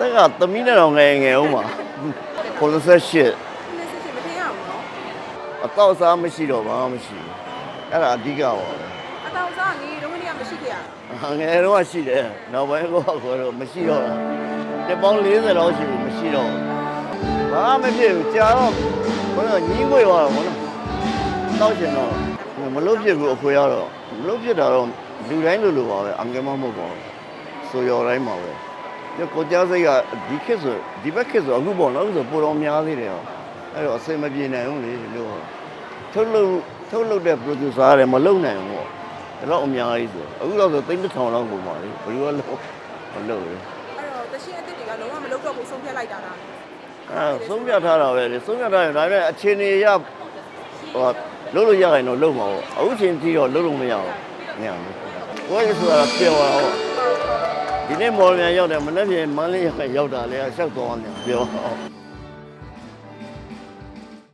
တက်ကသမီးနဲ့တော့ငယ်ငယ်ဦးမှာ98နှစ်စစ်စစ်မထင်ရဘူးနော်အတော့စားမရှိတော့ဘာမှမရှိဘူးအဲ့ဒါအဓိကပါပဲအတောင်စားငေးတော့ကနေမရှိခဲ့ရဟာငယ်တော့ရှိတယ်နောက်ပိုင်းကောကောတော့မရှိတော့ဘူးတစ်ပေါင်း40လောက်ရှိပြီမရှိတော့ဘူးဘာမှမဖြစ်ဘူးကြာတော့ဘယ်တော့ညီးငွေသွားတော့ဘောနော်တောက်ချင်တော့မလို့ဖြစ်ဘူးအခွေရတော့မလို့ဖြစ်တာတော့လူတိုင်းလိုလိုပါပဲအငယ်မမဟုတ်ပါဘူးဆိုရော်တိုင်းပါပဲ ဒီကိုကြားစိတ်ကဒီခေတ်ဆိုဒီဘက်ခေတ်ဆိုအခုပေါ့နော်အခုဆိုပိုတော်များသေးတယ်ဟောအဲ့တော့အစင်မပြေနိုင်ဘူးလေလို့ထုတ်လို့ထုတ်လို့တဲ့ producer တွေမလုံနိုင်ဘူးပေါ့ဒါတော့အများကြီးဆိုအခုတော့ဆိုသိန်းတစ်ထောင်လောက်ကုန်ပါလေဘယ်လိုလဲမလုံဘူးအဲ့တော့တရှင်းအစ်စ်တွေကလုံးဝမလုပ်တော့ဘူးဆုံးဖြတ်လိုက်တာလားအဲဆုံးဖြတ်ထားတာပဲလေဆုံးဖြတ်ထားရင်ဒါပေမဲ့အခြေအနေရဟိုလုံးလို့ရရင်တော့လုံးမှာပေါ့အခုချိန်ကြီးတော့လုံးလို့မရဘူးမရဘူးဘယ်လိုဆိုတာပြောရအောင် ဒီနေ့မော်လမြိုင်ရောက်တယ်မနေ့ကမန္တလေးရောက်တာလေရှောက်သွားတယ်ပြော